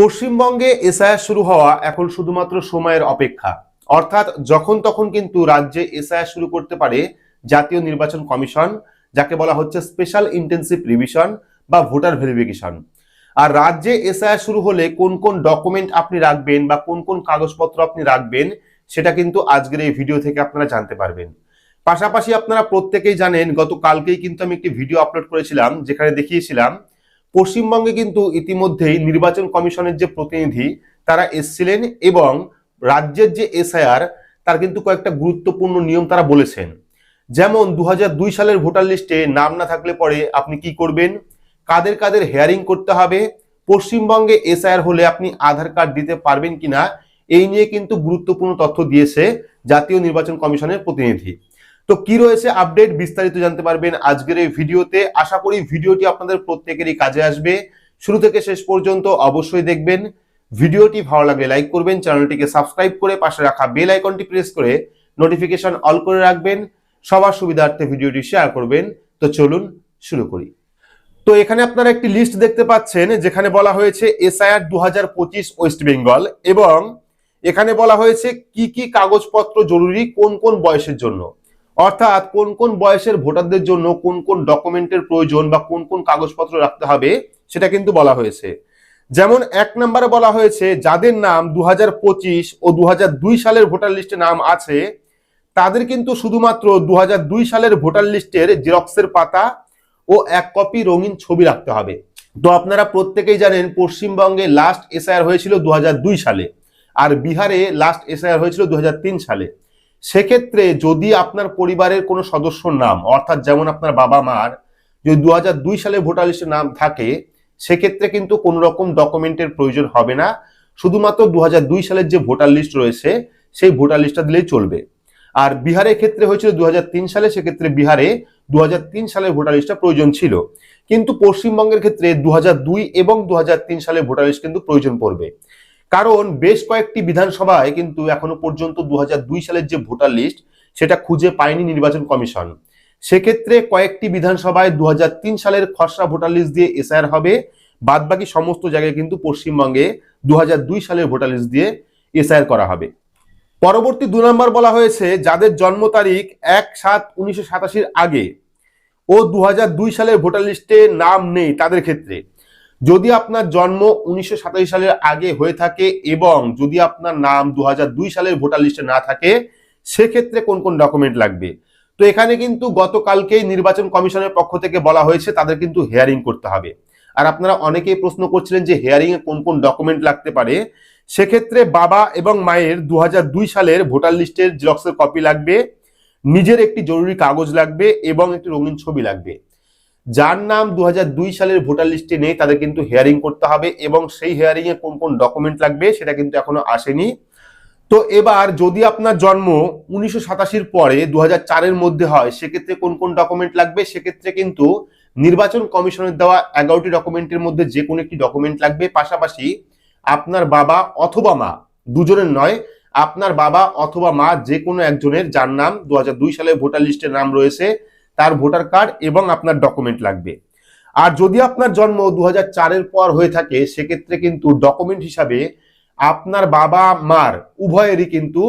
পশ্চিমবঙ্গে এসআইআর শুরু হওয়া এখন শুধুমাত্র সময়ের অপেক্ষা। অর্থাৎ যখন তখন কিন্তু রাজ্যে এসআইআর শুরু করতে পারে জাতীয় নির্বাচন কমিশন, যাকে বলা হচ্ছে স্পেশাল ইন্টেন্সিভ রিভিশন বা ভোটার ভেরিফিকেশন। আর রাজ্যে এসআইআর শুরু হলে কোন কোন ডকুমেন্ট আপনি রাখবেন বা কোন কোন কাগজপত্র আপনি রাখবেন, সেটা কিন্তু আজকের এই ভিডিও থেকে আপনারা জানতে পারবেন। পাশাপাশি আপনারা প্রত্যেকেই জানেন গত কালকেই কিন্তু আমি একটি ভিডিও আপলোড করেছিলাম, যেখানে দেখিয়েছিলাম পশ্চিমবঙ্গে কিন্তু ইতিমধ্যেই নির্বাচন কমিশনের যে প্রতিনিধি তারা এসছিলেন এবং রাজ্যের যে এসআইআর, তার কিন্তু কয়েকটা গুরুত্বপূর্ণ নিয়ম তারা বলেছেন। যেমন দু হাজার দুই সালের ভোটার লিস্টে নাম না থাকলে পরে আপনি কি করবেন? কাদের কাদের হেয়ারিং করতে হবে? পশ্চিমবঙ্গে এসআইআর হলে আপনি আধার কার্ড দিতে পারবেন কিনা? এই নিয়ে কিন্তু গুরুত্বপূর্ণ তথ্য দিয়েছে জাতীয় নির্বাচন কমিশনের প্রতিনিধি। তো কি রয়েছে আপডেট বিস্তারিত জানতে পারবেন আজকের এই ভিডিওতে। আশা করি ভিডিওটি আপনাদের প্রত্যেকেরই কাজে আসবে। শুরু থেকে শেষ পর্যন্ত অবশ্যই দেখবেন। ভিডিওটি ভালো লাগলে লাইক করবেন, চ্যানেলটিকে সাবস্ক্রাইব করে পাশে রাখা বেল আইকনটি প্রেস করে নোটিফিকেশন অল করে রাখবেন। সবার সুবিধার্থে ভিডিওটি শেয়ার করবেন। তো চলুন শুরু করি। তো এখানে আপনারা একটি লিস্ট দেখতে পাচ্ছেন, যেখানে বলা হয়েছে এসআইআর দু হাজার পঁচিশ ওয়েস্ট বেঙ্গল এবং এখানে বলা হয়েছে কি কি কাগজপত্র জরুরি, কোন কোন বয়সের জন্য। অর্থাৎ কোন কোন বয়সের ভোটারদের জন্য কোন কোন ডকুমেন্টের প্রয়োজন বা কোন কোন কাগজপত্র রাখতে হবে সেটা কিন্তু বলা হয়েছে। যেমন এক নম্বরে বলা হয়েছে, যাদের নাম দু হাজার পঁচিশ ও দু হাজার দুই সালের ভোটার লিস্টে নাম আছে, তাদের কিন্তু শুধুমাত্র দু হাজার দুই সালের ভোটার লিস্টের জেরক্সের পাতা ও এক কপি রঙিন ছবি রাখতে হবে। তো আপনারা প্রত্যেকেই জানেন, পশ্চিমবঙ্গে লাস্ট এসআইআর হয়েছিল দু হাজার দুই সালে আর বিহারে লাস্ট এসআইআর হয়েছিল দুই হাজার তিন সালে। সেক্ষেত্রে যদি আপনার পরিবারের কোনো সদস্যর নাম, অর্থাৎ যেমন আপনার বাবা মার, যদি দু হাজার দুই সালে ভোটার লিস্টে নাম থাকে, সেক্ষেত্রে কিন্তু কোনো রকম ডকুমেন্টের প্রয়োজন হবে না। শুধুমাত্র দু দুই সালের যে ভোটার লিস্ট রয়েছে, সেই ভোটার লিস্টটা দিলেই চলবে। আর বিহারের ক্ষেত্রে হয়েছিল দুই হাজার তিন সালে, সেক্ষেত্রে বিহারে দু হাজার তিন সালের ভোটার লিস্টটা প্রয়োজন ছিল। কিন্তু পশ্চিমবঙ্গের ক্ষেত্রে দু হাজার দুই এবং দু সালের ভোটার লিস্ট কিন্তু প্রয়োজন পড়বে। কারণ বেশ কয়েকটি বিধানসভায় কিন্তু এখনও পর্যন্ত দু হাজার দুই সালের যে ভোটার লিস্ট, সেটা খুঁজে পায়নি নির্বাচন কমিশন। সেক্ষেত্রে কয়েকটি বিধানসভায় দু হাজার তিন সালের খসড়া ভোটার লিস্ট দিয়ে এসআইআর হবে। বাদবাকি সমস্ত জায়গায় কিন্তু পশ্চিমবঙ্গে দু দুই সালের ভোটার লিস্ট দিয়ে এসআইআর করা হবে। পরবর্তী দু নম্বর বলা হয়েছে, যাদের জন্ম তারিখ এক সাত উনিশশো আগে ও দু হাজার দুই সালের ভোটার লিস্টে নাম নেই তাদের ক্ষেত্রে। যদি আপনার জন্ম উনিশশো সাতাশ সালের আগে হয়ে থাকে এবং যদি আপনার নাম দু হাজার দুই সালের ভোটার লিস্টে না থাকে, সেক্ষেত্রে কোন কোন ডকুমেন্ট লাগবে? তো এখানে কিন্তু গতকালকেই নির্বাচন কমিশনের পক্ষ থেকে বলা হয়েছে, তাদের কিন্তু হেয়ারিং করতে হবে। আর আপনারা অনেকেই প্রশ্ন করছিলেন যে হেয়ারিং এ কোন কোন ডকুমেন্ট লাগতে পারে। সেক্ষেত্রে বাবা এবং মায়ের দু হাজার দুই সালের ভোটার লিস্টের জেরক্সের কপি লাগবে, নিজের একটি জরুরি কাগজ লাগবে এবং একটি রঙিন ছবি লাগবে। যার নাম দু হাজার দুই সালের ভোটার লিস্টে নেই, তাদের কিন্তু হেয়ারিং করতে হবে এবং সেই হেয়ারিং এ কোন কোন ডকুমেন্ট লাগবে সেটা কিন্তু এখনও আসেনি। তো এবার যদি আপনার জন্ম উনিশশো সাতাশির পরে দু চারের মধ্যে হয়, সেক্ষেত্রে কোন কোন ডকুমেন্ট লাগবে? সেক্ষেত্রে কিন্তু নির্বাচন কমিশনের দেওয়া এগারোটি ডকুমেন্টের মধ্যে যে কোনো একটি ডকুমেন্ট লাগবে। পাশাপাশি আপনার বাবা অথবা মা, দুজনের নয়, আপনার বাবা অথবা মা যে কোনো একজনের, যার নাম দু সালে ভোটার লিস্টের নাম রয়েছে তার ভোটার কার্ড এবং আপনার ডকুমেন্ট লাগবে। আর যদি আপনার জন্ম দু চারের পর হয়ে থাকে, সেক্ষেত্রে কিন্তু ডকুমেন্ট হিসাবে আপনার বাবা মার উভয়েরই কিন্তু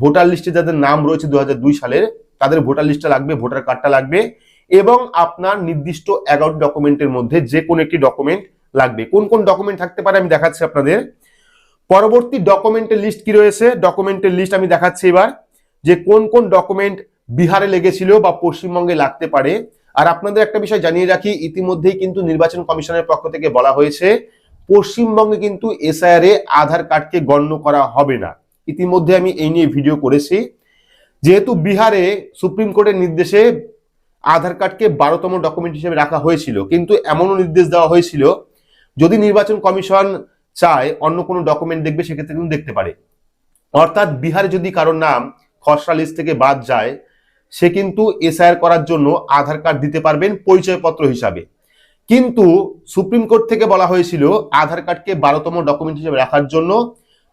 ভোটার লিস্টে যাদের নাম রয়েছে দু হাজার দুই সালের, তাদের ভোটার লিস্টটা লাগবে, ভোটার কার্ডটা লাগবে এবং আপনার নির্দিষ্ট অ্যাকাউন্ট ডকুমেন্টের মধ্যে যে কোনো একটি ডকুমেন্ট লাগবে। কোন কোন ডকুমেন্ট থাকতে পারে আমি দেখাচ্ছি আপনাদের। পরবর্তী ডকুমেন্টের লিস্ট কি রয়েছে? ডকুমেন্টের লিস্ট আমি দেখাচ্ছি এবার যে কোন কোন ডকুমেন্ট বিহারে লেগেছিল বা পশ্চিমবঙ্গে লাগতে পারে। আর আপনাদের একটা বিষয় জানিয়ে রাখি, ইতিমধ্যেই কিন্তু নির্বাচন কমিশনের পক্ষ থেকে বলা হয়েছে, পশ্চিমবঙ্গে কিন্তু এসআইআর এ আধার কার্ডকে গণ্য করা হবে না। ইতিমধ্যে আমি এই নিয়ে ভিডিও করেছি। যেহেতু বিহারে সুপ্রিম কোর্টের নির্দেশে আধার কার্ডকে বারোতম ডকুমেন্ট হিসেবে রাখা হয়েছিল, কিন্তু এমনও নির্দেশ দেওয়া হয়েছিল, যদি নির্বাচন কমিশন চায় অন্য কোনো ডকুমেন্ট দেখবে, সেক্ষেত্রে কিন্তু দেখতে পারে। অর্থাৎ বিহারে যদি কারোর নাম খসড়া লিস্ট থেকে বাদ যায় সে কিন্তু এসআইআর করার জন্য আধার কার্ড দিতে পারবেন পরিচয়পত্র হিসাবে। কিন্তু সুপ্রিম কোর্ট থেকে বলা হয়েছিল আধার কার্ডকে বারোতম ডকুমেন্ট হিসেবে রাখার জন্য।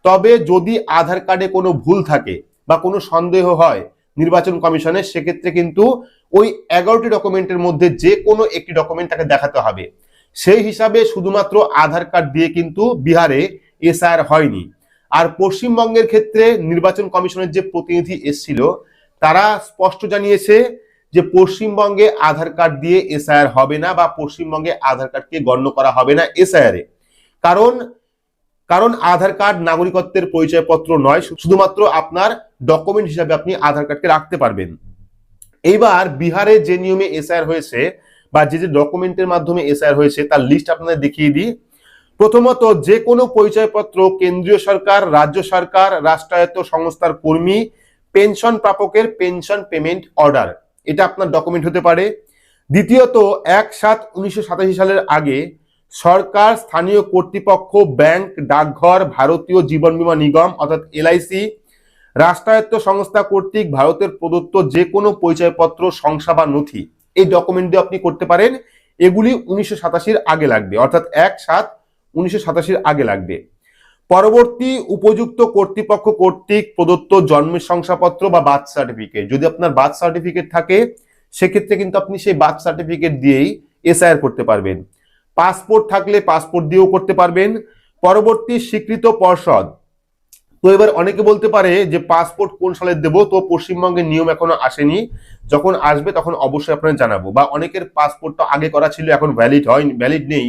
তবে যদি আধার কার্ডে কোনো ভুল থাকে বা কোনো সন্দেহ হয় নির্বাচন কমিশনের সেক্ষেত্রে কিন্তু ওই এগারোটি ডকুমেন্টের মধ্যে যে কোনো একটি ডকুমেন্ট তাকে দেখাতে হবে। সেই হিসাবে শুধুমাত্র আধার কার্ড দিয়ে কিন্তু বিহারে এসআইআর হয়নি। আর পশ্চিমবঙ্গের ক্ষেত্রে নির্বাচন কমিশনের যে প্রতিনিধি এসছিল তারা স্পষ্ট জানিয়েছে যে পশ্চিমবঙ্গে আধার কার্ড দিয়ে এসআইআর হবে না বা পশ্চিমবঙ্গে আধার কার্ডকে গণ্য করা হবে না এসআইআর কারণ কারণ আধার কার্ড নাগরিকত্বের পরিচয়পত্র নয় শুধুমাত্র আপনার ডকুমেন্ট হিসাবে আপনি আধার কার্ডকে রাখতে পারবেন। এইবার বিহারে যে নিয়মে এসআইআর হয়েছে বা যে যে ডকুমেন্টের মাধ্যমে এসআইআর হয়েছে তার লিস্ট আপনাদের দেখিয়ে দিই। প্রথমত, যে কোনো পরিচয়পত্র কেন্দ্রীয় সরকার, রাজ্য সরকার, রাষ্ট্রায়ত্ত সংস্থার কর্মী পেনশন প্রাপকের পেনশন পেমেন্ট অর্ডার। এটা আপনার ডকুমেন্ট হতে পারে। দ্বিতীয়ত, এক সাত উনিশশো সালের আগে সরকার, স্থানীয় কর্তৃপক্ষ, ব্যাংক, ডাকঘর, ভারতীয় জীবন বীমা নিগম অর্থাৎ এলআইসি রাষ্ট্রায়ত্ত সংস্থা কর্তৃক ভারতের প্রদত্ত যে কোনো পরিচয়পত্র সংস্থা বা নথি, এই ডকুমেন্ট দিয়ে আপনি করতে পারেন। এগুলি উনিশশো সাতাশির আগে লাগবে, অর্থাৎ এক সাত উনিশশো সাতাশির আগে লাগবে। পরবর্তী উপযুক্ত কর্তৃপক্ষ কর্তৃক প্রদত্ত জন্মের শংসাপত্র বা বার্থ সার্টিফিকেট যদি আপনার বার্থ সার্টিফিকেট থাকে, সেক্ষেত্রে কিন্তু আপনি সেই বার্থ সার্টিফিকেট দিয়েই এসআইআর করতে পারবেন। পাসপোর্ট থাকলে পাসপোর্ট দিয়েও করতে পারবেন। পরবর্তী স্বীকৃত পর্ষদ। তো এবার অনেকে বলতে পারে যে পাসপোর্ট কোন সালে দেব? তো পশ্চিমবঙ্গের নিয়ম এখনও আসেনি। যখন আসবে তখন অবশ্যই আপনাদের জানাব। বা অনেকের পাসপোর্ট তো আগে করা ছিল, এখন ভ্যালিড হয় ভ্যালিড নেই।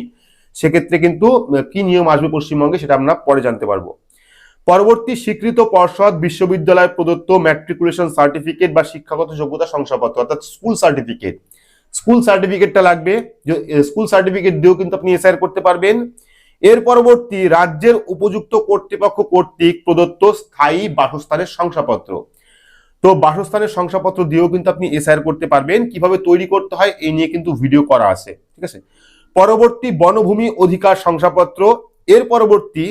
সেক্ষেত্রে কিন্তু কি নিয়ম আসবে পশ্চিমবঙ্গে সেটা আমরা পরে জানতে পারব। পরবর্তী স্বীকৃত পর্ষদ, বিশ্ববিদ্যালয় প্রদত্ত ম্যাট্রিকুলেশন সার্টিফিকেট বা শিক্ষাগত যোগ্যতা শংসাপত্র, অর্থাৎ স্কুল সার্টিফিকেট স্কুল সার্টিফিকেটটা লাগবে স্কুল সার্টিফিকেট দিয়েও কিন্তু আপনি এসআইআর করতে পারবেন। এর পরবর্তী, রাজ্যের উপযুক্ত কর্তৃপক্ষ কর্তৃক প্রদত্ত স্থায়ী বাসস্থানের শংসাপত্র। তো বাসস্থানের শংসাপত্র দিয়েও কিন্তু আপনি এসআইআর করতে পারবেন। কীভাবে তৈরি করতে হয়, এই নিয়ে কিন্তু ভিডিও করা আছে, ঠিক আছে? পরবর্তী বনভূমি অধিকার শংসাপত্র, এর পরবর্তী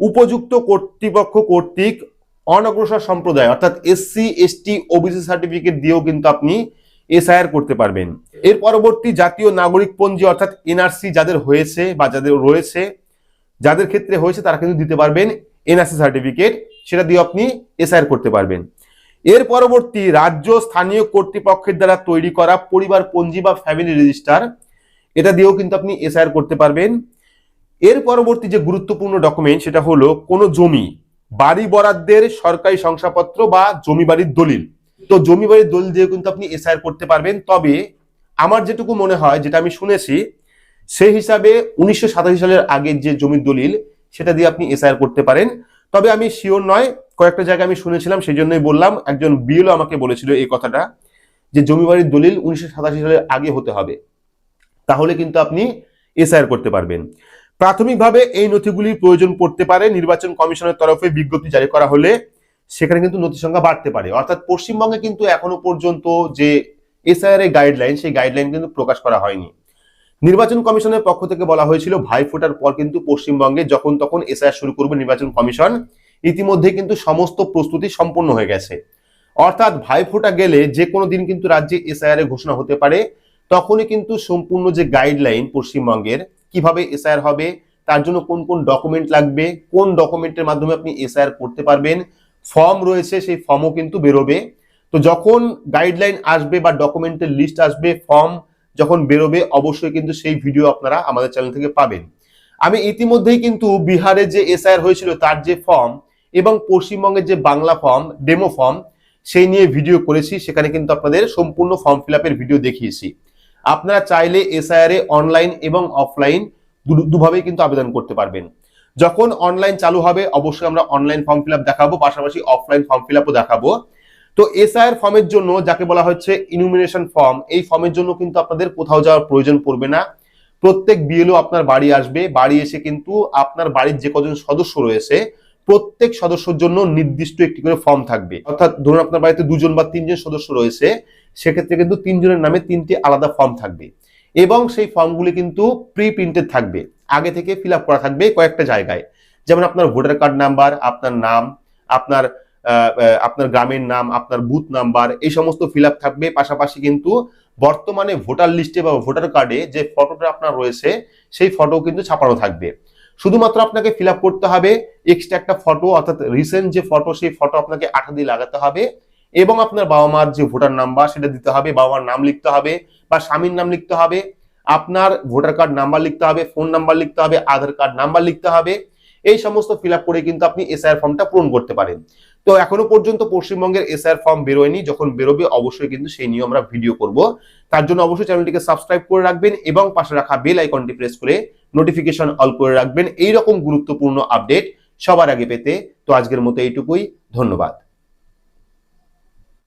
উপযুক্ত কর্তৃপক্ষ কর্তৃক অনগ্রসর সম্প্রদায়, অর্থাৎ এসসি, এসটি, ওবিসি সার্টিফিকেট দিয়েও কিন্তু আপনি এসআইআর করতে পারবেন। এর পরবর্তী জাতীয় নাগরিক পঞ্জি, অর্থাৎ এনআরসি যাদের হয়েছে বা যাদের রয়েছে, যাদের ক্ষেত্রে হয়েছে তারা কিন্তু দিতে পারবেন এনআরসি সার্টিফিকেট, সেটা দিয়ে আপনি এসআইআর করতে পারবেন। এর পরবর্তী রাজ্য স্থানীয় কর্তৃপক্ষের দ্বারা তৈরি করা পরিবার পঞ্জি বা ফ্যামিলি রেজিস্টার এটা দিয়েও কিন্তু আপনি এসআইআর করতে পারবেন। এর পরবর্তী যে গুরুত্বপূর্ণ ডকুমেন্ট সেটা হলো কোনো জমি, বাড়ি বরাদ্দের সরকারি শংসাপত্র বা জমি বাড়ির দলিল। তো জমি বাড়ির দলিল দিয়ে কিন্তু আপনি এসআইআর করতে পারবেন। তবে আমার যেটুকু মনে হয়, যেটা আমি শুনেছি, সেই হিসাবে উনিশশো সাতাশি সালের আগের যে জমির দলিল, সেটা দিয়ে আপনি এসআইআর করতে পারেন। তবে আমি শিওর নয়, কয়েকটা জায়গায় আমি শুনেছিলাম, সেই জন্যই বললাম। একজন বিএলও আমাকে বলেছিল এই কথাটা, যে জমি বাড়ির দলিল উনিশশো সালের আগে হতে হবে। তাহলে কিন্তু আপনি এসআইআর করতে পারবেন। প্রাথমিকভাবে এই নথিগুলির প্রয়োজন পড়তে পারে। নির্বাচন কমিশনের তরফে বিজ্ঞপ্তি জারি করা হলে সেখানে কিন্তু নথি সংখ্যা বাড়তে পারে। অর্থাৎ পশ্চিমবঙ্গে কিন্তু এখনও পর্যন্ত যে এসআইআর এর গাইডলাইন সেই গাইডলাইন কিন্তু প্রকাশ করা হয়নি। নির্বাচন কমিশনের পক্ষ থেকে বলা হয়েছিল, ভাই ফোটার পর কিন্তু পশ্চিমবঙ্গে যখন তখন এসআইআর শুরু করবে নির্বাচন কমিশন, ইতিমধ্যে কিন্তু সমস্ত প্রস্তুতি সম্পন্ন হয়ে গেছে। অর্থাৎ ভাই ফোটা গেলে যে কোনো দিন কিন্তু রাজ্যে এসআইআর এর ঘোষণা হতে পারে। তখনই কিন্তু সম্পূর্ণ যে গাইডলাইন পশ্চিমবঙ্গের, কীভাবে এসআইআর হবে, তার জন্য কোন কোন ডকুমেন্ট লাগবে, কোন ডকুমেন্টের মাধ্যমে আপনি এসআইআর করতে পারবেন ফর্ম রয়েছে, সেই ফর্মও কিন্তু বেরোবে। তো যখন গাইডলাইন আসবে বা ডকুমেন্টের লিস্ট আসবে ফর্ম যখন বেরোবে, অবশ্যই কিন্তু সেই ভিডিও আপনারা আমাদের চ্যানেল থেকে পাবেন। আমি ইতিমধ্যেই কিন্তু বিহারে যে এসআইআর হয়েছিল, তার যে ফর্ম এবং পশ্চিমবঙ্গের যে বাংলা ফর্ম ডেমো ফর্ম সেই নিয়ে ভিডিও করেছি। সেখানে কিন্তু আপনাদের সম্পূর্ণ ফর্ম ফিল ভিডিও দেখিয়েছি। আপনারা চাইলে এসআইআর এ অনলাইন এবং অফলাইন দুভাবেই কিন্তু আবেদন করতে পারবেন। যখন অনলাইন চালু হবে, অবশ্যই আমরা অনলাইন ফর্ম ফিল দেখাবো, পাশাপাশি অফলাইন ফর্ম ফিল দেখাবো। তো এসআইআর ফর্মের জন্য যাকে বলা হচ্ছে ইনুমিনেশন ফর্ম এই ফর্মের জন্য কিন্তু আপনাদের কোথাও যাওয়ার প্রয়োজন পড়বে না। প্রত্যেক বিএলও আপনার বাড়ি আসবে, বাড়ি এসে কিন্তু আপনার বাড়ির যে কজন সদস্য রয়েছে প্রত্যেক সদস্যর জন্য নির্দিষ্ট একটি করে ফর্ম থাকবে। অর্থাৎ ধরুন আপনার বাড়িতে দুজন বা তিনজন সদস্য রয়েছে, সেক্ষেত্রে কিন্তু তিনজনের নামে তিনটি আলাদা ফর্ম থাকবে। এবং সেই ফর্মগুলি কিন্তু প্রি প্রিন্টেড থাকবে। আগে থেকে ফিল করা থাকবে কয়েকটা জায়গায়। যেমন আপনার ভোটার কার্ড নাম্বার আপনার নাম, আপনার আপনার গ্রামের নাম, আপনার বুথ নাম্বার এই সমস্ত ফিল থাকবে। পাশাপাশি কিন্তু বর্তমানে ভোটার লিস্টে বা ভোটার কার্ডে যে ফটোটা আপনার রয়েছে, সেই ফটো কিন্তু ছাপানো থাকবে। শুধুমাত্র আপনাকে ফিল করতে হবে এক্সট্রা একটা ফটো অর্থাৎ রিসেন্ট যে ফটো সেই ফটো আপনাকে আঠা দিয়ে লাগাতে হবে এবং আপনার বাবা মার যে ভোটার নাম্বার সেটা দিতে হবে, বাবা মার নাম লিখতে হবে বা স্বামীর নাম লিখতে হবে, আপনার ভোটার কার্ড নাম্বার লিখতে হবে ফোন নাম্বার লিখতে হবে, আধার কার্ড নাম্বার লিখতে হবে, এই সমস্ত ফিল করে কিন্তু আপনি এসআইআর ফর্মটা পূরণ করতে পারেন। তো এখনও পর্যন্ত পশ্চিমবঙ্গের এসআর ফর্ম বেরোয়নি। যখন বেরোবে অবশ্যই কিন্তু সেই নিয়ে আমরা ভিডিও করব। তার জন্য অবশ্যই চ্যানেলটিকে সাবস্ক্রাইব করে রাখবেন এবং পাশে রাখা বেল আইকনটি প্রেস করে নোটিফিকেশন অল করে রাখবেন। এইরকম গুরুত্বপূর্ণ আপডেট সবার আগে পেতে। তো আজকের মতো এইটুকুই। ধন্যবাদ।